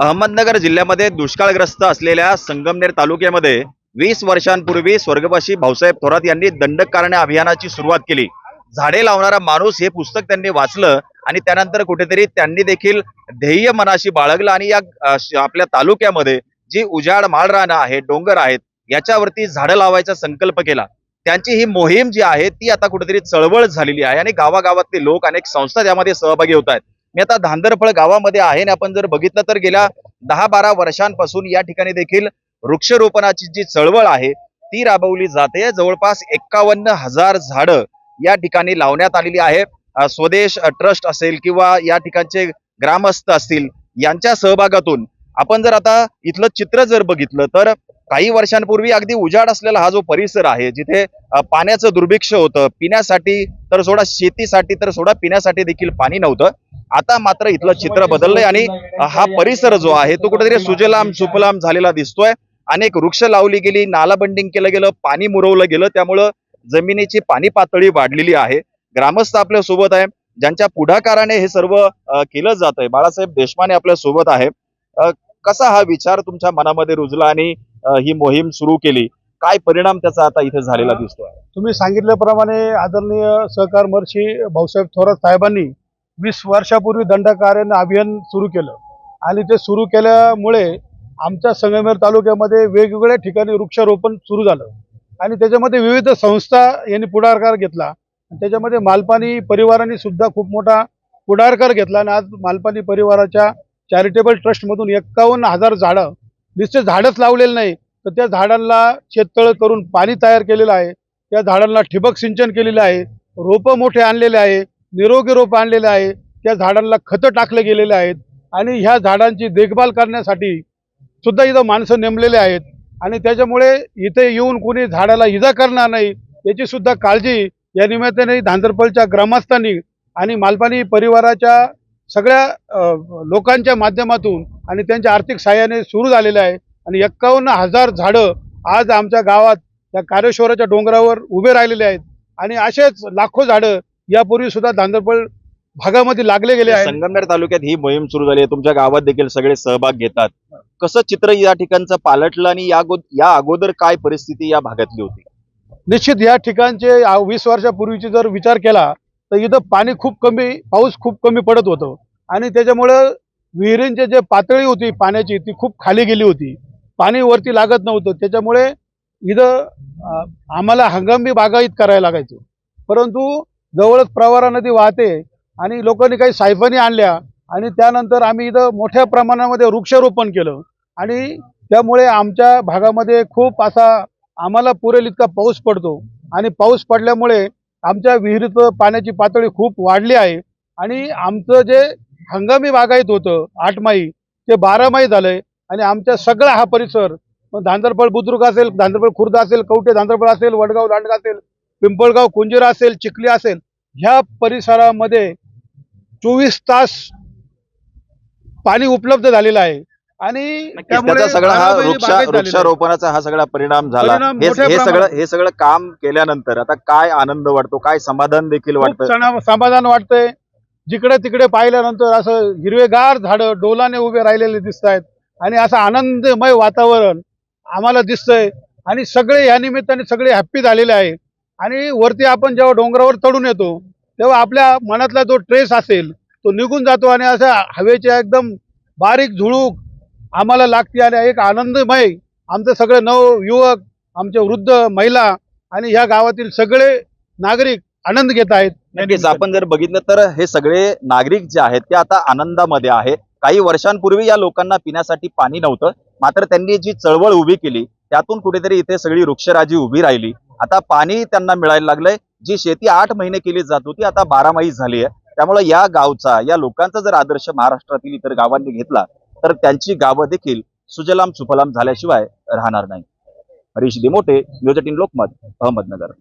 अहमदनगर जिल्ह्यामध्ये दुष्काळग्रस्त असलेल्या संगमनेर तालुक्यामध्ये वीस वर्षांपूर्वी स्वर्गवासी भाऊसाहेब थोरात यांनी दंडक कारणे अभियानाची सुरुवात केली. झाडे लावणारा माणूस हे पुस्तक त्यांनी वाचलं आणि त्यानंतर कुठेतरी त्यांनी देखील ध्येय मनाशी बाळगलं आणि या आपल्या तालुक्यामध्ये जी उजाड माळरानं आहे डोंगर आहेत याच्यावरती झाडं लावायचा संकल्प केला. त्यांची ही मोहीम जी आहे ती आता कुठेतरी चळवळ झालेली आहे आणि गावागावातले लोक अनेक संस्था त्यामध्ये सहभागी होत आहेत. मी आता धांदरफळ गावामध्ये आहे आणि आपण जर बघितलं तर गेल्या दहा बारा वर्षांपासून या ठिकाणी देखील वृक्षरोपणाची जी चळवळ आहे ती राबवली जाते. जवळपास एक्कावन्न हजार झाडं या ठिकाणी लावण्यात आलेली आहे. स्वदेश ट्रस्ट असेल किंवा या ठिकाणचे ग्रामस्थ असतील यांच्या सहभागातून आपण जर आता इथलं चित्र जर बघितलं तर काही वर्षांपूर्वी अगदी उजाड असलेला हा जो परिसर आहे जिथे पाण्याचं दुर्भिक्ष होतं पिण्यासाठी तर सोडा शेतीसाठी तर सोडा पिण्यासाठी देखील पाणी नव्हतं. आता मात्र इथलं चित्र बदललंय आणि हा परिसर जो आहे तो कुठेतरी सुजलाम सुफलाम झालेला दिसतोय. अनेक वृक्ष लावली गेली नाला बंडिंग केलं गेलं पाणी मुरवलं गेलं त्यामुळं जमिनीची पाणी पातळी वाढलेली आहे. ग्रामस्थ आपल्यासोबत आहे. ज्यांच्या पुढाकाराने हे सर्व केलं जात आहे बाळासाहेब देशमाने आपल्यासोबत आहे. कसा हा विचार तुमच्या मनामध्ये रुजला आणि ही मोहीम सुरू केली? काय परिणाम त्याचा आता इथे झालेला दिसतोय? तुम्ही सांगितल्याप्रमाणे आदरणीय सहकार महर्षी भाऊसाहेब थोरात साहेबांनी वीस वर्षापूर्वी दंडकारण्य अभियान सुरू केलं. आणि ते सुरू केल्यामुळे आमच्या संगमेर तालुक्यामध्ये वेगवेगळ्या ठिकाणी वृक्षारोपण सुरू झालं. आणि त्याच्यामध्ये विविध संस्था यांनी पुढाकार घेतला. आणि त्याच्यामध्ये मालपानी परिवाराने सुद्धा खूप मोठा पुढाकार घेतला. आणि आज मालपानी परिवाराच्या चॅरिटेबल ट्रस्टमधून एक्कावन्न हजार झाडं नुसते झाडच लावलेलं नाही तर त्या झाडांना शेततळ करून पाणी तयार केलेलं आहे. त्या झाडांना ठिबक सिंचन केलेलं आहे. रोपं मोठे आणलेले आहे. निरोगी रोप आणलेले आहे. त्या झाडांना खतं टाकले गेलेले आहेत. आणि ह्या झाडांची देखभाल करण्यासाठी सुद्धा इथं माणसं नेमलेले आहेत. आणि त्याच्यामुळे इथे येऊन कोणी झाडाला इजा करणार नाही याची सुद्धा काळजी या निमित्ताने धांदरपलच्या ग्रामस्थांनी आणि मालपानी परिवाराच्या सगळ्या लोकांच्या माध्यमातून आणि त्यांच्या आर्थिक सहाय्याने सुरू झालेले आहे. आणि एक्कावन्न हजार झाडं आज आमच्या गावात या कारेश्वराच्या डोंगरावर उभे राहिलेले आहेत. आणि असेच लाखो झाडं यापूर्वी सुद्धा धांदरपळ भागामध्ये लागले गेले आहेत. संगमनेर तालुक्यात ही मोहीम सुरू झाली आहे. तुमच्या गावात देखील सगळे सहभाग घेतात. कसं चित्र या ठिकाणचं पालटलं आणि या अगोदर काय परिस्थिती या भागातली होती? निश्चित या ठिकाणचे वीस वर्षापूर्वीचे जर विचार केला तर इथं पाणी खूप कमी पाऊस खूप कमी पडत होतं. आणि त्याच्यामुळं विहिरींची जे पातळी होती पाण्याची ती खूप खाली गेली होती. पाणी वरती लागत नव्हतं. त्याच्यामुळे इथं आम्हाला हंगामी बागायत करायला लागायचं. परंतु जवळच प्रवारा नदी वाहते आणि लोकांनी काही सायफनी आणल्या आणि त्यानंतर आम्ही इथं मोठ्या प्रमाणामध्ये वृक्षारोपण केलं. आणि त्यामुळे आमच्या भागामध्ये खूप असा आम्हाला पुरेल इतका पाऊस पडतो. आणि पाऊस पडल्यामुळे आमच्या विहिरीचं पाण्याची पातळी खूप वाढली आहे. आणि आमचं जे हंगामी बागायत होतं आठमाई ते बारामाही झालं झालंय. आणि आमचा सगळा हा परिसर धांदरफळ बुद्रुक असेल धांदरफळ खुर्द असेल कवठे धांदरफळ असेल वडगाव दांडगा असेल पिंपळगाव कुंजिरा असेल चिखली असेल ह्या परिसरामध्ये चोवीस तास पाणी उपलब्ध झालेलं आहे. आणि त्याचा सगळा हा. वृक्षारोपणाचा हा सगळा परिणाम झाला. हे सगळं. हे सगळं काम केल्यानंतर आता काय आनंद वाटतो? काय समाधान देखील वाटतं? समाधान वाटतंय. जिकडे तिकडे पाहिल्यानंतर असं हिरवेगार झाडं डोलाने उभे राहिलेले दिसत आहेत. आणि असं आनंदमय वातावरण आम्हाला दिसतंय. आणि सगळे या निमित्ताने सगळे हॅप्पी झालेले आहे आणि वरती आपण जेव्हा डोंगरावर चढून येतो तेव्हा आपल्या मनातला जो ट्रेस असेल तो निघून जातो आणि असं हवेच्या एकदम बारीक झुळूक आम्हाला लागते आणि एक आनंदमय आमचे सगळे नव युवक आमचे वृद्ध महिला आणि ह्या गावातील सगळे नागरिक आनंद घेत आहेत. नक्कीच आपण जर बघितलं तर हे सगळे नागरिक जे आहेत ते आता आनंदामध्ये आहे. काही वर्षांपूर्वी या लोकांना पिण्यासाठी पाणी नव्हतं मात्र त्यांनी जी चळवळ उभी केली त्यातून कुठेतरी इथे सगळी वृक्षराजी उभी राहिली. आता पाणी त्यांना मिळायला लागलंय. जी शेती आठ महिने केली जात होती आता बारामाही झाली आहे त्यामुळे या गावचा या लोकांचा जर आदर्श महाराष्ट्रातील इतर गावांनी घेतला तर त्यांची गावं देखील सुजलाम सुफलाम झाल्याशिवाय राहणार नाही. Harish Dimote news eighteen Lokmat Ahmednagar.